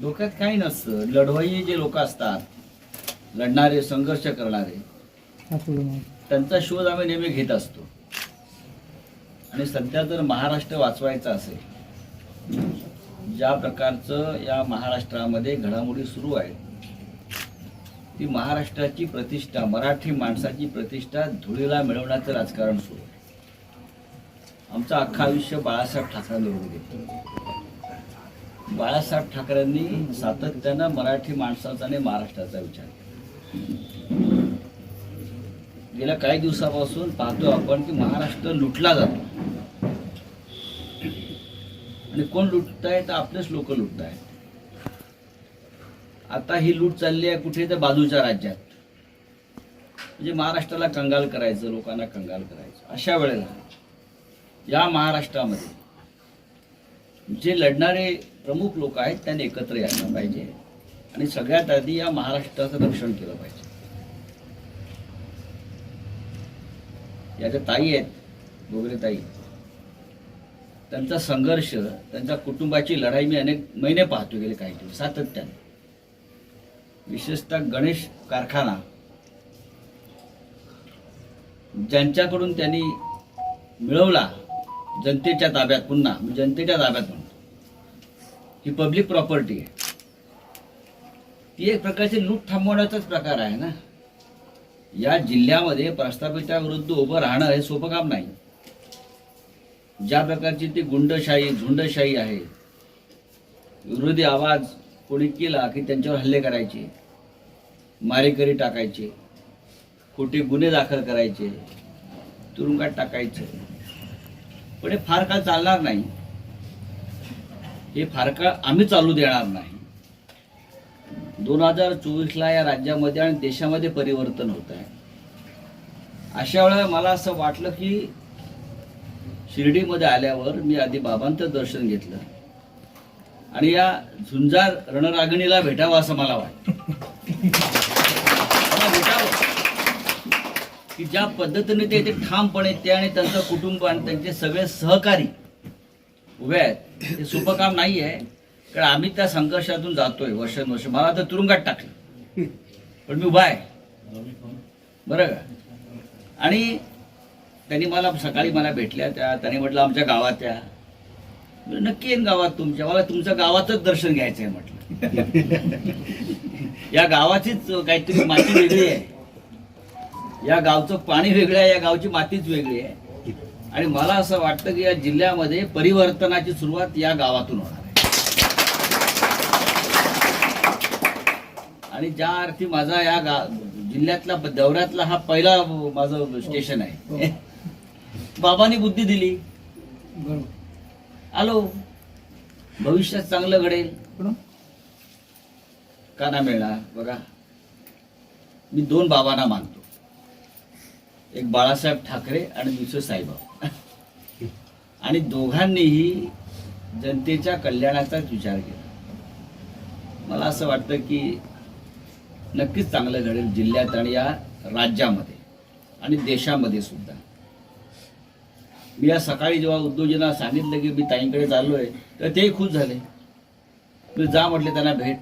डोक्यात काही नसतं. लढवई जे लोक असतात लढणारे संघर्ष करणारे त्यांचा शोध आम्ही नेहमी घेत असतो. आणि सध्या जर महाराष्ट्र वाचवायचा असेल ज्या प्रकारचं या महाराष्ट्रामध्ये घडामोडी सुरू आहे ती महाराष्ट्राची प्रतिष्ठा मराठी माणसाची प्रतिष्ठा धुळीला मिळवण्याचं राजकारण सुरू आहे. आमचं अख्खा आयुष्य बाळासाहेब ठाकरेंबरोबर गेलं बाळासाहेब ठाकरेंनी सातत्यानं मराठी माणसाचा आणि महाराष्ट्राचा विचार केला. गेल्या काही दिवसापासून पाहतो आपण की महाराष्ट्र लुटला जातो. आणि कोण लुटताय तर आपलेच लोक लुटताय आता ही लूट चालली आहे कुठे तर बाजूच्या राज्यात. म्हणजे महाराष्ट्राला कंगाल करायचं लोकांना कंगाल करायचं. अशा वेळेला या महाराष्ट्रामध्ये जे लढणारे प्रमुख लोक आहेत त्यांनी एकत्र यायला पाहिजे. आणि सगळ्यात आधी या महाराष्ट्राचं रक्षण केलं पाहिजे. याच्या ताई आहेत गोगरे ताई त्यांचा संघर्ष त्यांच्या कुटुंबाची लढाई मी अनेक महिने पाहतो गेले काही दिवस सातत्याने. विशेषतः गणेश कारखाना ज्यांच्याकडून त्यांनी मिळवला जनतेच्या ताब्यात पुन्हा म्हणजे जनतेच्या ताब्यात म्हणतो ही पब्लिक प्रॉपर्टी आहे. ती एक प्रकारची लूट थांबवण्याचाच प्रकार आहे ना. या जिल्ह्यामध्ये प्रस्थापिता विरुद्ध उभं राहणं हे सोपं काम नाही. ज्या प्रकारची ती गुंडशाही झुंडशाही आहे विरोधी आवाज कोणी केला की त्यांच्यावर हल्ले करायचे मारेकरी टाकायचे खोटे गुन्हे दाखल करायचे तुरुंगात टाकायचे. पण हे फार काळ चालणार नाही. हे फार काळ आम्ही चालू देणार नाही. दोन हजार चोवीसला या राज्यामध्ये आणि देशामध्ये परिवर्तन होत आहे. अशा वेळेला मला असं वाटलं की शिर्डीमध्ये आल्यावर मी आधी बाबांचं दर्शन घेतलं. आणि या झुंजार रणरागिणीला भेटावं असं मला वाटतं. भेटावं. की ज्या पद्धतीने ते ठामपणे ते आणि त्यांचं कुटुंब आणि त्यांचे सगळे सहकारी उभे आहेत. ते सोपं काम नाही आहे कारण आम्ही त्या संघर्षातून जातोय वर्षानुवर्ष. मला तर तुरुंगात टाकलं. पण मी उभा आहे. बरं का? आणि त्यांनी मला सकाळी मला भेटल्या त्या. त्यांनी म्हटलं आमच्या गावात या. नक्की येईन गावात तुमच्या. मला तुमच्या गावातच दर्शन घ्यायचं आहे म्हटलं. या गावाचीच काहीतरी माती वेगळी आहे. या गावचं पाणी वेगळं आहे. या गावची मातीच वेगळी आहे. आणि मला असं वाटतं की या जिल्ह्यामध्ये परिवर्तनाची सुरुवात या गावातून होणार आहे. आणि ज्या अर्थी माझा या गा जिल्ह्यातला दौऱ्यातला हा पहिला माझं स्टेशन आहे. बाबांनी बुद्धी दिली. आलो. भविष्यात चांगलं घडेल. का ना मिळणार. बघा. मी दोन बाबांना मानतो. एक बाळासाहेब ठाकरे आणि दुसरं साईबाबा. आणि दोघांनीही जनतेच्या कल्याणाचाच विचार केला. मला असं वाटतं की नक्कीच चांगलं घडेल जिल्ह्यात आणि या राज्यामध्ये आणि देशामध्ये सुद्धा. मी या सकाळी जेव्हा उद्योजना सांगितलं की मी ताईंकडे चाललो आहे तर तेही खुश झाले. मी जा म्हटले त्यांना भेट.